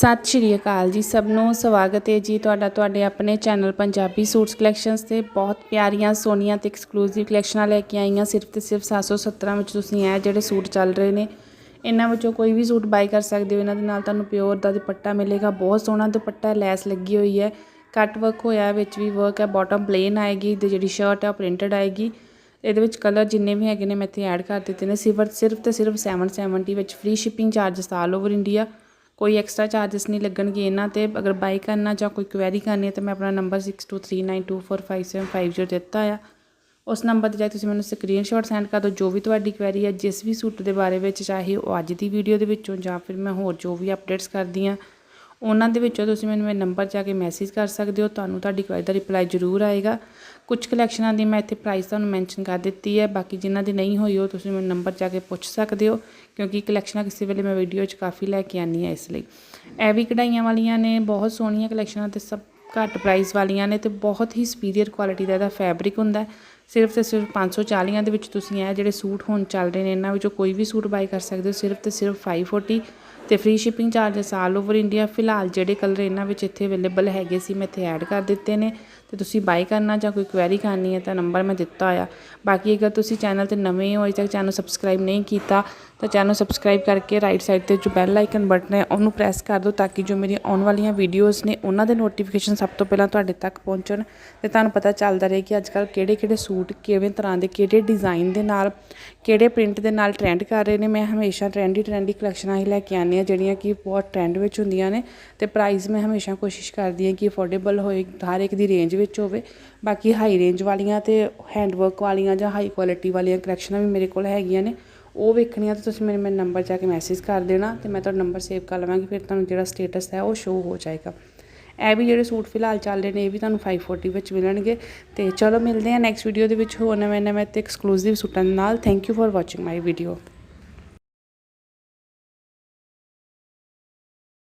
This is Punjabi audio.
ਸਤਿ ਸ਼੍ਰੀ ਅਕਾਲ ਜੀ ਸਭ ਨੂੰ। ਸਵਾਗਤ ਹੈ ਜੀ ਤੁਹਾਡਾ, ਤੁਹਾਡੇ ਆਪਣੇ ਚੈਨਲ ਪੰਜਾਬੀ ਸੂਟਸ ਕਲੈਕਸ਼ਨਸ ਤੇ। ਬਹੁਤ ਪਿਆਰੀਆਂ, ਸੋਹਣੀਆਂ ਤੇ ਐਕਸਕਲੂਸਿਵ ਕਲੈਕਸ਼ਨਾਂ ਲੈ ਕੇ ਆਈਆਂ। ਸਿਰਫ ਤੇ ਸਿਰਫ 717 ਵਿੱਚ ਤੁਸੀਂ ਇਹ ਜਿਹੜੇ ਸੂਟ ਚੱਲ ਰਹੇ ਨੇ, ਇਹਨਾਂ ਵਿੱਚੋਂ ਕੋਈ ਵੀ ਸੂਟ ਬਾਈ ਕਰ ਸਕਦੇ ਹੋ। ਇਹਨਾਂ ਦੇ ਨਾਲ ਤੁਹਾਨੂੰ ਪਿਓਰ ਦਾ ਦੁਪੱਟਾ ਮਿਲੇਗਾ। ਬਹੁਤ ਸੋਹਣਾ ਦੁਪੱਟਾ ਲੈਸ ਲੱਗੀ ਹੋਈ ਹੈ। ਕੱਟ ਵਰਕ ਹੋਇਆ ਵਿੱਚ ਵੀ ਵਰਕ ਹੈ। ਬਾਟਮ ਪਲੇਨ ਆਏਗੀ ਤੇ ਜਿਹੜੀ ਸ਼ਰਟ ਹੈ ਪ੍ਰਿੰਟਡ ਆਏਗੀ। ਇਹਦੇ ਵਿੱਚ ਕਲਰ ਜਿੰਨੇ ਵੀ ਹੈਗੇ ਨੇ, ਮੈਂ ਇੱਥੇ ਐਡ ਕਰ ਦਿੱਤੇ ਨੇ। ਸਿਰਫ ਸਿਰਫ ਤੇ ਸਿਰਫ 770 ਵਿੱਚ free shipping charges all over India ਕੋਈ ਐਕਸਟਰਾ ਚਾਰजेस ਨਹੀਂ ਲੱਗਣਗੇ ਇਹਨਾਂ ਤੇ। ਅਗਰ ਬਾਈ ਕਰਨਾ ਜਾਂ ਕੋਈ ਕੁਐਰੀ ਕਰਨੀ ਹੈ ਤਾਂ ਮੈਂ ਆਪਣਾ ਨੰਬਰ 6239245750 ਦਿੱਤਾ ਆ। ਉਸ ਨੰਬਰ ਤੇ ਜਾ ਕੇ ਤੁਸੀਂ ਮੈਨੂੰ ਸਕਰੀਨਸ਼ਾਟ ਸੈਂਡ ਕਰ ਦਿਓ, ਜੋ ਵੀ ਤੁਹਾਡੀ ਕੁਐਰੀ ਹੈ, ਜਿਸ ਵੀ ਸੂਟ ਦੇ ਬਾਰੇ ਵਿੱਚ, ਚਾਹੇ ਉਹ ਅੱਜ ਦੀ ਵੀਡੀਓ ਦੇ ਵਿੱਚੋਂ ਜਾਂ ਫਿਰ ਮੈਂ ਹੋਰ ਜੋ ਵੀ ਅਪਡੇਟਸ ਕਰਦੀ ਹਾਂ, ਉਹਨਾਂ ਦੇ ਵਿੱਚੋਂ ਤੁਸੀਂ ਮੈਨੂੰ ਮੇਰੇ ਨੰਬਰ ਜਾ ਕੇ ਮੈਸੇਜ ਕਰ ਸਕਦੇ ਹੋ। ਤੁਹਾਨੂੰ ਤੁਹਾਡੀ ਕੁਐਰੀ ਦਾ ਰਿਪਲਾਈ ਜ਼ਰੂਰ ਆਏਗਾ। ਕੁਝ ਕਲੈਕਸ਼ਨਾਂ ਦੀ ਮੈਂ ਇੱਥੇ ਪ੍ਰਾਈਸ ਤੁਹਾਨੂੰ ਮੈਂਸ਼ਨ ਕਰ ਦਿੱਤੀ ਹੈ। ਬਾਕੀ ਜਿਨ੍ਹਾਂ ਦੀ ਨਹੀਂ ਹੋਈ ਉਹ ਤੁਸੀਂ ਮੈਨੂੰ ਨੰਬਰ ਜਾ ਕੇ ਪੁੱਛ ਸਕਦੇ ਹੋ, ਕਿਉਂਕਿ ਕਲੈਕਸ਼ਨਾਂ ਕਿਸੇ ਵੇਲੇ ਮੈਂ ਵੀਡੀਓ 'ਚ ਕਾਫੀ ਲੈ ਕੇ ਆਨੀ ਹੈ ਇਸ ਲਈ। ਇਹ ਵੀ ਕਢਾਈਆਂ ਵਾਲੀਆਂ ਨੇ, ਬਹੁਤ ਸੋਹਣੀਆਂ ਕਲੈਕਸ਼ਨਾਂ ਤੇ ਸਭ ਘੱਟ ਪ੍ਰਾਈਸ ਵਾਲੀਆਂ ਨੇ ਤੇ ਬਹੁਤ ਹੀ ਸੁਪੀਰੀਅਰ ਕੁਆਲਿਟੀ ਦਾ ਇਹਦਾ ਫੈਬਰਿਕ ਹੁੰਦਾ ਸਿਰਫ ਤੇ ਸਿਰਫ 540 ਦੇ ਵਿੱਚ ਤੁਸੀਂ ਇਹ ਜਿਹੜੇ ਸੂਟ ਹੁਣ ਚੱਲ ਰਹੇ ਨੇ, ਇਹਨਾਂ ਵਿੱਚੋਂ ਕੋਈ ਵੀ ਸੂਟ ਬਾਈ ਕਰ ਸਕਦੇ ਹੋ, ਸਿਰਫ ਤੇ ਸਿਰਫ 540 ਤੇ free shipping charges all over India ਫਿਲਹਾਲ ਜਿਹੜੇ ਕਲਰ ਇਹਨਾਂ ਵਿੱਚ ਇੱਥੇ ਅਵੇਲੇਬਲ ਹੈਗੇ ਸੀ, ਮੈਂ ਇੱਥੇ ਐਡ ਕਰ ਦਿੱਤੇ ਨੇ। ਤੇ ਤੁਸੀਂ ਬਾਈ ਕਰਨਾ ਜਾਂ ਕੋਈ ਕੁਐਰੀ ਕਰਨੀ ਹੈ ਤਾਂ ਨੰਬਰ ਮੈਂ ਦਿੱਤਾ ਹੋਇਆ। ਬਾਕੀ ਅਗਰ ਤੁਸੀਂ ਚੈਨਲ ਤੇ ਨਵੇਂ ਹੋ, ਅਜੇ ਤੱਕ ਚੈਨਲ ਸਬਸਕ੍ਰਾਈਬ ਨਹੀਂ ਕੀਤਾ ਤਾਂ ਚੈਨਲ ਸਬਸਕ੍ਰਾਈਬ ਕਰਕੇ ਰਾਈਟ ਸਾਈਡ ਤੇ ਜੋ ਬੈਲ ਆਈਕਨ ਬਟਨ ਹੈ, ਉਹਨੂੰ ਪ੍ਰੈਸ ਕਰ ਦਿਓ ਤਾਂ ਕਿ ਜੋ ਮੇਰੀ ਆਉਣ ਵਾਲੀਆਂ ਵੀਡੀਓਜ਼ ਨੇ, ਉਹਨਾਂ ਦੇ ਨੋਟੀਫਿਕੇਸ਼ਨ ਸਭ ਤੋਂ ਪਹਿਲਾਂ ਤੁਹਾਡੇ ਤੱਕ ਪਹੁੰਚਣ। ਤੇ ਤੁਹਾਨੂੰ ਪਤਾ ਚੱਲਦਾ ਰਹੇ ਕਿ ਅੱਜਕੱਲ ਕਿਹੜੇ ਕਿਹੜੇ ਸੂਟ ਕਿਵੇਂ ਤਰ੍ਹਾਂ ਦੇ, ਕਿਹੜੇ ਡਿਜ਼ਾਈਨ ਦੇ ਨਾਲ, ਕਿਹੜੇ ਪ੍ਰਿੰਟ ਦੇ ਨਾਲ ਟ੍ਰੈਂਡ ਕਰ ਰਹੇ ਨੇ। ਮੈਂ ਹਮੇਸ਼ਾ ਟ੍ਰੈਂਡੀ ਟ੍ਰੈਂਡੀ ਕਲੈਕਸ਼ਨਾਂ ਹੀ ਲੈ ਕੇ ਆਉਂਦੀ ਹਾਂ, ਜਿਹੜੀਆਂ ਕਿ ਬਹੁਤ ਟ੍ਰੈਂਡ ਵਿੱਚ ਹੁੰਦੀਆਂ ਨੇ। ਤੇ ਪ੍ਰਾਈਸ ਮੈਂ ਹਮੇਸ਼ਾ ਕੋਸ਼ਿਸ਼ ਕਰਦੀ ਹਾਂ ਕਿ ਅਫੋਰਡੇਬਲ ਹੋਏ, ਹਰ ਇੱਕ ਦੀ ਰੇਂਜ ਵਿੱਚ ਹੋਵੇ। ਬਾਕੀ ਹਾਈ ਰੇਂਜ ਵਾਲੀਆਂ ਤੇ ਹੈਂਡਵਰਕ ਵਾਲੀਆਂ ਜਾਂ ਹਾਈ ਕੁਆਲਿਟੀ ਵਾਲੀਆਂ ਕਲੈਕਸ਼ਨਾਂ ਵੀ ਮੇਰੇ ਕੋਲ ਹੈਗੀਆਂ ਨੇ। ਉਹ ਵੇਖਣੀ ਆ ਤਾਂ ਤੁਸੀਂ ਮੇਰੇ ਮੇਰੇ ਨੰਬਰ ਜਾ ਕੇ ਮੈਸੇਜ ਕਰ ਦੇਣਾ ਤੇ ਮੈਂ ਤੁਹਾਡਾ ਨੰਬਰ ਸੇਵ ਕਰ ਲਵਾਂਗੀ, ਫਿਰ ਤੁਹਾਨੂੰ ਜਿਹੜਾ ਸਟੇਟਸ ਹੈ ਉਹ ਸ਼ੋ ਹੋ ਜਾਏਗਾ। ਇਹ ਵੀ ਜਿਹੜੇ ਸੂਟ ਫਿਲਹਾਲ ਚੱਲ ਰਹੇ ਨੇ, ਇਹ ਵੀ ਤੁਹਾਨੂੰ 540 ਵਿੱਚ ਮਿਲਣਗੇ। ਤੇ ਚਲੋ ਮਿਲਦੇ ਹਾਂ ਨੈਕਸਟ ਵੀਡੀਓ ਦੇ ਵਿੱਚ ਹੋਰ ਨਵੇਂ ਨਵੇਂ ਤੇ ਐਕਸਕਲੂਸਿਵ ਸੂਟਾਂ ਦੇ ਨਾਲ। Thank you for watching my video